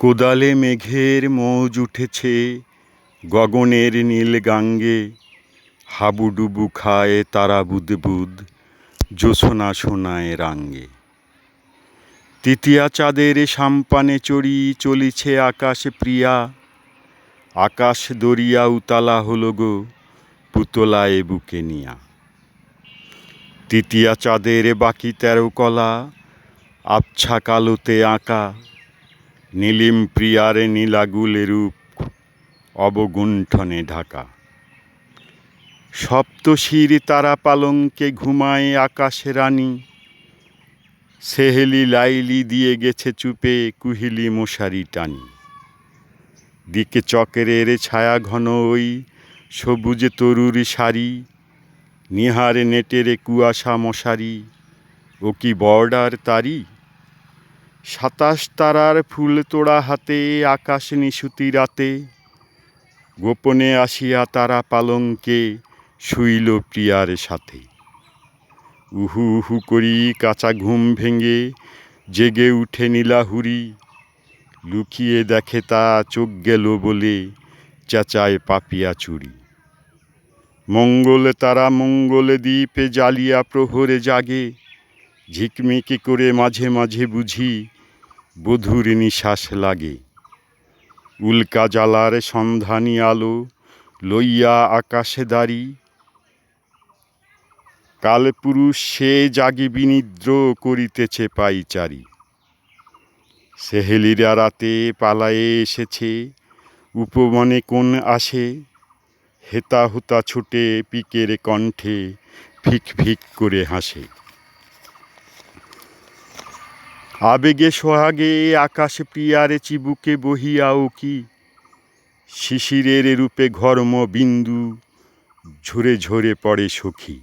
কোদালে মেঘের মৌজ উঠেছে, গগনের নীল গাঙ্গে। হাবুডুবু খায় তারা বুদবুদ, জ্যোৎস্না সোনায় রাঙ্গে। তৃতীয়া চাঁদের সাম্পানে চড়ি চলিছে আকাশ প্রিয়া। আকাশ দরিয়া উতালা হলো গো পুতলায় বুকে নিয়া। তৃতীয়া চাঁদের বাকি তেরো কলা, আবছা কালোতে আঁকা। নীলিম প্রিয়ার নীলাগুলে রূপ, অবগুণ্ঠনে ঢাকা। সপ্তশির তারা পালঙ্কে ঘুমায় আকাশে রানী। সেহেলি লাইলি দিয়ে গেছে চুপে কুহিলি মশারি টানি। দিকে চকের এরে ছায়া ঘন ওই সবুজে তরুর শাড়ি, নিহারে নেটেরে কুয়াশা মশারি। ও কি বর্ডার তারি সাতাশ তারার ফুল তোড়া হাতে, আকাশ নিশুতি রাতে। গোপনে আসিয়া তারা পালঙ্কে শুইল প্রিয়ার সাথে। উহু উহু করি কাঁচা ঘুম ভেঙে জেগে উঠে নীলাহুরি। লুকিয়ে দেখে তা চোখ গেল বলে চেঁচায় পাপিয়া চুরি। মঙ্গলে তারা মঙ্গলে দ্বীপে জ্বালিয়া প্রহরে জাগে। ঝিকমিকি করে মাঝে মাঝে বুঝি বধুর নিশ্বাস লাগে। উল্কা জ্বালার সন্ধানী আলো লইয়া আকাশে দাঁড়ি। কালপুরুষ সে জাগি বিনিদ্র করিতেছে পাইচারি। সেহেলিরা রাতে পালায়ে এসেছে, উপবনে কোন আসে? হেতা হুতা ছুটে পিকের কণ্ঠে ফিক ফিক করে হাসে। আবেগে সোহাগে আকাশ প্রিয়ারে চিবুকে বহিয়াও কি? শিশিরের রূপে ঘর্ম বিন্দু, ঝরে ঝরে পড়ে সখী।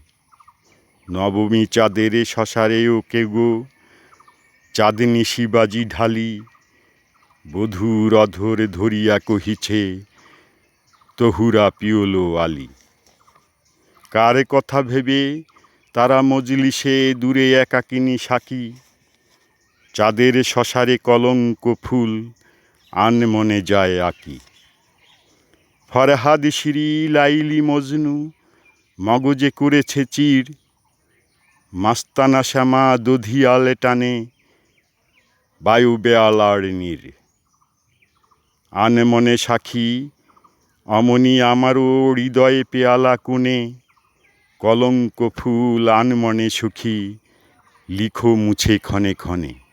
নবমী চাঁদের শশারে ওকে গো? চাঁদনি শিবাজি ঢালি, বধূর অধর ধরিয়া কহিছে, তহুরা পিওলো আলি। কার কথা ভেবে তারা মজলিসে দূরে একাকিনী সাকি? চাঁদের শশারে কলঙ্ক ফুল, আন মনে যায় আকি। ফরহাদ শিরি লাইলি মজনু, মগজে করেছে চির। মাস্তানা শ্যামা দধিয়ালে টানে, বায়ু বেয়ালার নীর। আনে মনে সাক্ষী অমনি আমারও হৃদয়ে পেয়ালা কোণে কলঙ্ক ফুল আনমনে সুখী, লিখো মুছে ক্ষণে ক্ষণে।